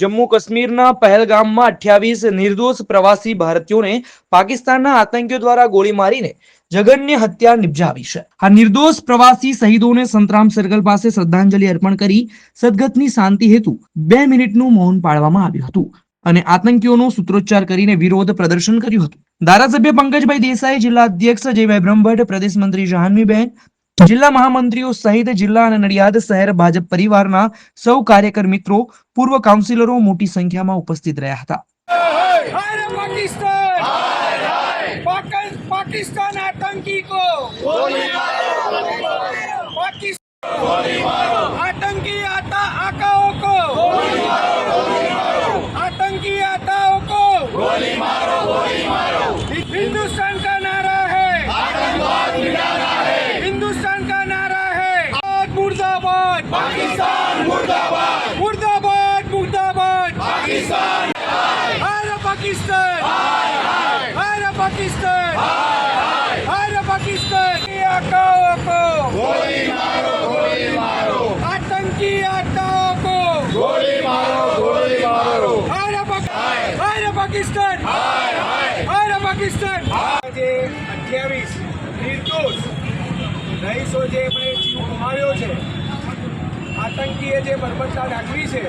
જમ્મુ કાશ્મીરના પહેલગામમાં અઠ્યાવીસ નિર્દોષ પ્રવાસી ભારતીયોને પાકિસ્તાનના આતંકીઓ દ્વારા ગોળી મારીને જગન્ય હત્યા નિપજાવી છે. આ નિર્દોષ પ્રવાસી શહીદોને સંતરામ સર્કલ પાસે શ્રદ્ધાંજલિ અર્પણ કરી સદગતની શાંતિ હેતુ બે મિનિટનું મૌન પાળવામાં આવ્યું હતું અને આતંકીઓનો સૂત્રોચ્ચાર કરીને વિરોધ પ્રદર્શન કર્યું હતું. ધારાસભ્ય પંકજભાઈ દેસાઈ, જિલ્લા અધ્યક્ષ જયભાઈ બ્રહ્મભટ્ટ, પ્રદેશ મંત્રી જહાન્વીબેન જિલ્લા મહામંત્રીઓ સહિત જિલ્લા અને નડિયાદ શહેર ભાજપ પરિવારના સૌ કાર્યકર મિત્રો પૂર્વ કાઉન્સિલરો મોટી સંખ્યામાં ઉપસ્થિત રહ્યા હતા. પાકિસ્તાન આતંકી કો! को गोली मारो गोली मारो आतंकी आकाओं को गोली मारो गोली मारो हाय हाय पाकिस्तान હાય પાકિસ્તાન જે અઠ્યાવીસ નિર્દોષ રહીશો જે એમણે જીવ ગુમાવ્યો છે આતંકીએ જે બર્બરતા દાખવી છે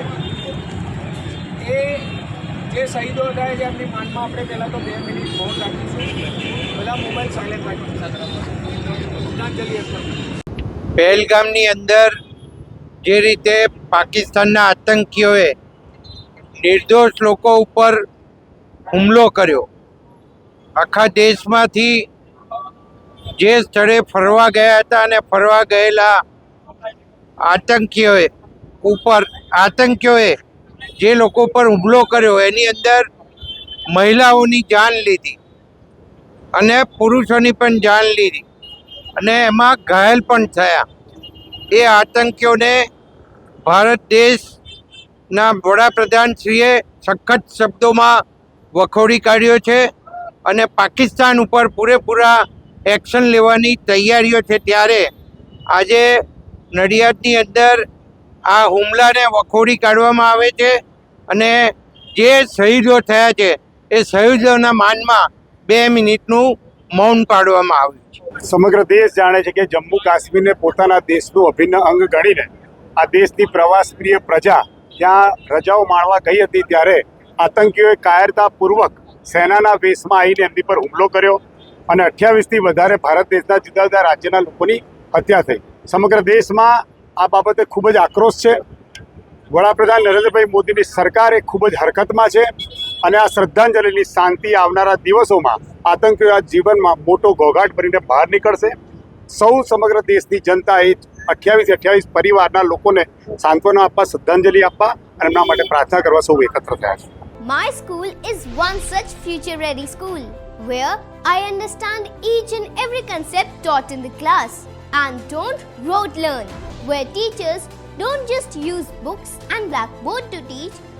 એ જે શહીદો થાય છે એમની માનમાં આપણે પહેલાં તો બે મિનિટ મૌન રાખીશું બધા મોબાઈલ સાયલેન્ટ રાખીશું શ્રદ્ધાંજલિ અર્પણ પહેલગામની અંદર જે રીતે પાકિસ્તાનના આતંકીઓએ નિર્દોષ લોકો ઉપર હુમલો કર્યો. આખા દેશમાંથી જે સ્થળે ફરવા ગયા હતા અને ફરવા ગયેલા આતંકીઓએ ઉપર, આતંકીઓએ જે લોકો પર હુમલો કર્યો, એની અંદર મહિલાઓની જાન લીધી અને પુરુષોની પણ જાન લીધી. અને એમાં ઘાયલ પણ થયા. એ આતંકીઓને ભારત દેશના વડાપ્રધાનશ્રીએ સખત શબ્દોમાં વખોડી કાઢ્યો છે અને પાકિસ્તાન ઉપર પૂરેપૂરા એક્શન લેવાની તૈયારીઓ છે ત્યારે આજે નડિયાદની અંદર આ હુમલાને વખોડી કાઢવામાં આવે છે અને જે શહીદો થયા છે, એ શહીદોના માનમાં બે મિનિટનું મૌન પાડવામાં આવ્યું છે. સમગ્ર દેશ જાણે છે કે જમ્મુ કાશ્મીરને પોતાના દેશનું અભિન્ન અંગ ગણીને આ દેશની પ્રવાસપ્રિય પ્રજા ત્યાં રજાઓ માણવા ગઈ હતી ત્યારે આતંકીઓએ કાયરતાપૂર્વક સેનાના વેશમાં આવીને એમની પર હુમલો કર્યો અને અઠ્યાવીસથી વધારે ભારત દેશના જુદા જુદા રાજ્યના લોકોની હત્યા થઈ. સમગ્ર દેશમાં આ બાબતે ખૂબ જ આક્રોશ છે. વડાપ્રધાન નરેન્દ્રભાઈ મોદીની સરકાર એ ખૂબ જ હરકતમાં છે. અને આ શ્રદ્ધાંજલિની શાંતિ આવનારા દિવસોમાં આતંકીઓ આ જીવનમાં મોટો ઘોઘાટ ભરીને બહાર નીકળશે સૌ સમગ્ર દેશની જનતા એ અઠ્યાવીસ અઠ્યાવીસ પરિવારના લોકોને સાંત્વના આપવા શ્રદ્ધાંજલિ આપવા અને એમના માટે પ્રાર્થના કરવા સૌ એકત્ર થયા છે My school is one such future ready school where I understand each and every concept taught in the class and don't rote learn, where teachers don't just use books and blackboard to teach